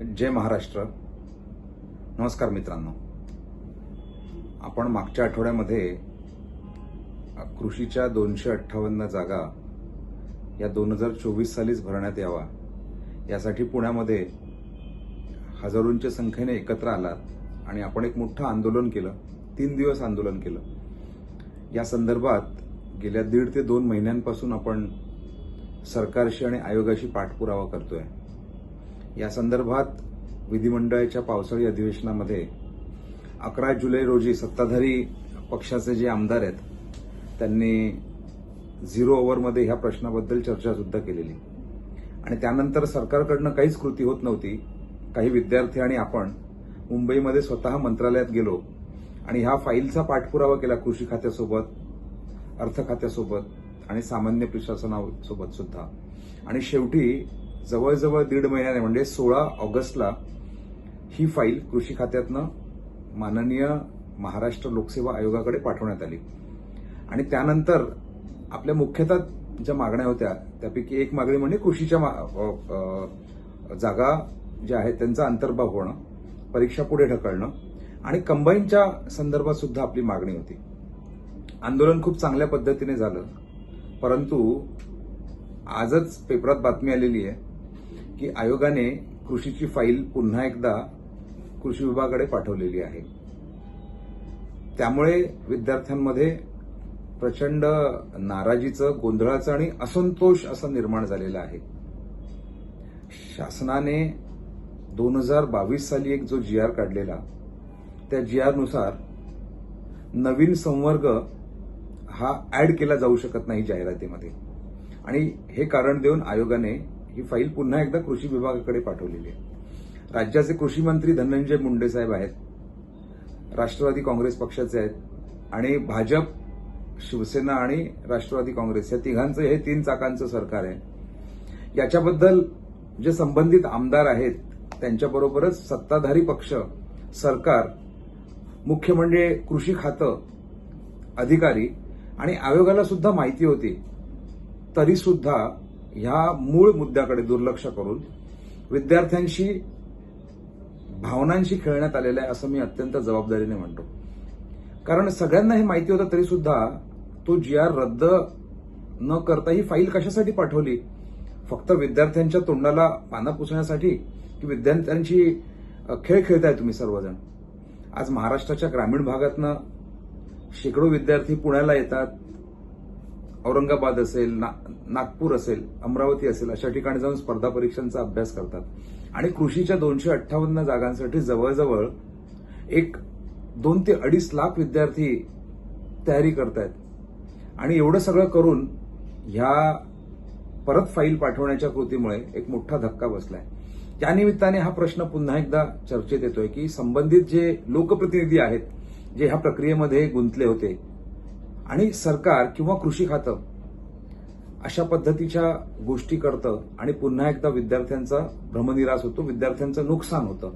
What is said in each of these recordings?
जय महाराष्ट्र. नमस्कार मित्रांनो. आपण मागच्या आठवड्यामध्ये कृषीच्या दोनशे अठ्ठावन्न जागा या दोन हजार चोवीस सालीच भरण्यात यावा. यासाठी पुण्यामध्ये हजारोंच्या संख्येने एकत्र आलात आणि आपण एक मोठं आंदोलन केलं तीन दिवस आंदोलन केलं. या संदर्भात गेल्या दीड ते दोन महिन्यांपासून आपण सरकारशी आणि आयोगाशी पाठपुरावा करतोय. या संदर्भात विधिमंडळाच्या पावसाळी अधिवेशनामध्ये अकरा जुलै रोजी सत्ताधारी पक्षाचे जे आमदार आहेत त्यांनी झिरो ओव्हरमध्ये ह्या प्रश्नाबद्दल चर्चा सुद्धा केलेली. आणि त्यानंतर सरकारकडनं काहीच कृती होत नव्हती. काही विद्यार्थी आणि आपण मुंबईमध्ये स्वतः मंत्रालयात गेलो आणि ह्या फाईलचा पाठपुरावा केला कृषी खात्यासोबत अर्थ खात्यासोबत आणि सामान्य प्रशासनासोबत सुद्धा. आणि शेवटी जवळजवळ दीड महिन्याने म्हणजे सोळा ऑगस्टला ही फाईल कृषी खात्यातनं माननीय महाराष्ट्र लोकसेवा आयोगाकडे पाठवण्यात आली. आणि त्यानंतर आपल्या मुख्यतः ज्या मागण्या होत्या त्यापैकी एक मागणी म्हणजे कृषीच्या मा- जागा ज्या आहेत त्यांचा अंतर्भाव होणं परीक्षा पुढे ढकलणं आणि कंबाईनच्या संदर्भात सुद्धा आपली मागणी होती. आंदोलन खूप चांगल्या पद्धतीने झालं परंतु आजच पेपरात बातमी आलेली आहे की आयोगाने कृषीची फाईल पुन्हा एकदा कृषी विभागाकडे पाठवलेली आहे. त्यामुळे विद्यार्थ्यांमध्ये प्रचंड नाराजीचं गोंधळाचं आणि असंतोष असं निर्माण झालेलं आहे. शासनाने दोन हजार बावीस साली एक जो जी आर काढलेला त्या जी नुसार नवीन संवर्ग हा ऍड केला जाऊ शकत नाही जाहिरातीमध्ये. आणि हे कारण देऊन आयोगाने ही फाईल पुन्हा एकदा कृषी विभागाकडे पाठवलेली आहे. राज्याचे कृषी मंत्री धनंजय मुंडे साहेब आहेत राष्ट्रवादी काँग्रेस पक्षाचे आहेत आणि भाजप शिवसेना आणि राष्ट्रवादी काँग्रेस या तिघांचं हे तीन चाकांचं सरकार आहे. याच्याबद्दल जे संबंधित आमदार आहेत त्यांच्याबरोबरच सत्ताधारी पक्ष सरकार मुख्य म्हणजे कृषी खातं अधिकारी आणि आयोगाला सुद्धा माहिती होती. तरीसुद्धा ह्या मूळ मुद्द्याकडे दुर्लक्ष करून विद्यार्थ्यांशी भावनांशी खेळण्यात आलेलं आहे असं मी अत्यंत जबाबदारीने म्हणतो. कारण सगळ्यांना हे माहिती होतं तरी सुद्धा तो जी आर रद्द न करता ही फाईल कशासाठी पाठवली? फक्त विद्यार्थ्यांच्या तोंडाला पाना पुसण्यासाठी की विद्यार्थ्यांची खेळ खेळताय तुम्ही सर्वजण? आज महाराष्ट्राच्या ग्रामीण भागातनं शेकडो विद्यार्थी पुण्याला येतात औरंगाबाद असेल ना, नागपूर असेल अमरावती असेल अशा ठिकाणी जाऊन स्पर्धा परीक्षांचा अभ्यास करतात. आणि कृषीच्या दोनशे अठ्ठावन्न जागांसाठी जवळजवळ एक दोन ते अडीच लाख विद्यार्थी तयारी करतायत. आणि एवढं सगळं करून ह्या परत फाईल पाठवण्याच्या कृतीमुळे एक मोठा धक्का बसलाय. त्यानिमित्ताने हा प्रश्न पुन्हा एकदा चर्चेत येतोय की संबंधित जे लोकप्रतिनिधी आहेत जे ह्या प्रक्रियेमध्ये गुंतले होते आणि सरकार किंवा कृषी खातं अशा पद्धतीच्या गोष्टी करतं आणि पुन्हा एकदा विद्यार्थ्यांचा भ्रमनिरास होतो विद्यार्थ्यांचं नुकसान होतं.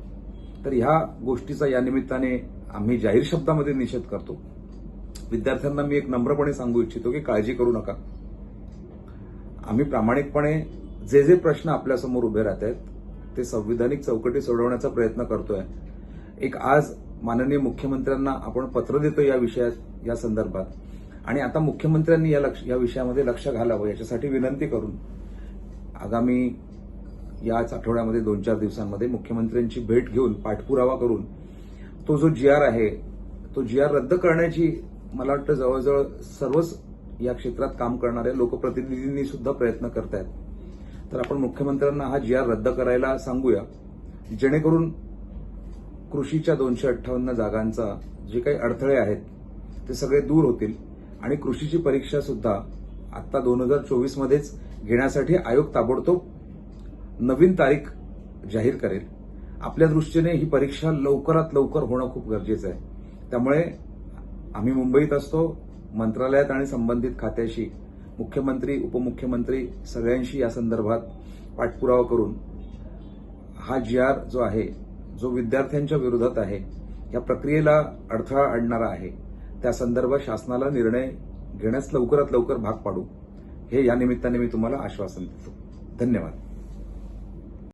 तर ह्या गोष्टीचा या निमित्ताने आम्ही जाहीर शब्दामध्ये निषेध करतो. विद्यार्थ्यांना मी एक नम्रपणे सांगू इच्छितो की काळजी करू नका. आम्ही प्रामाणिकपणे जे जे प्रश्न आपल्यासमोर उभे राहत आहेत ते संविधानिक चौकटी सोडवण्याचा प्रयत्न करतोय. एक आज माननीय मुख्यमंत्र्यांना आपण पत्र देतो या विषयात या संदर्भात. आणि आता मुख्यमंत्र्यांनी या लक्ष या विषयामध्ये लक्ष घालावं याच्यासाठी विनंती करून आगामी याच आठवड्यामध्ये दोन चार दिवसांमध्ये मुख्यमंत्र्यांची भेट घेऊन पाठपुरावा करून तो जो जी आर आहे तो जी आर रद्द करण्याची मला वाटतं जवळजवळ सर्वच या क्षेत्रात काम करणाऱ्या लोकप्रतिनिधींनी सुद्धा प्रयत्न करतायत. तर आपण मुख्यमंत्र्यांना हा जी आर रद्द करायला सांगूया जेणेकरून कृषीच्या दोनशे अठ्ठावन्न जागांचा जे काही अडथळे आहेत ते सगळे दूर होतील. आणि कृषीची परीक्षा सुद्धा आता दोन हजार चोवीस मध्येच घेण्यासाठी आयोग ताबडतोब नवीन तारीख जाहीर करेल. आपल्या दृष्टीने ही परीक्षा लवकरात लवकर होणं खूप गरजेचं आहे. त्यामुळे आम्ही मुंबईत असतो मंत्रालयात आणि संबंधित खात्याशी मुख्यमंत्री उपमुख्यमंत्री सगळ्यांशी या संदर्भात पाठपुरावा करून हा जी आर जो आहे जो विद्यार्थ्यांच्या विरोधात आहे या प्रक्रियेला अडथळा आणणारा आहे. त्या संदर्भात शासनाला निर्णय घेण्यास लवकरात लवकर भाग पाडू. हे या निमित्ताने मी तुम्हाला आश्वासन देतो. धन्यवाद.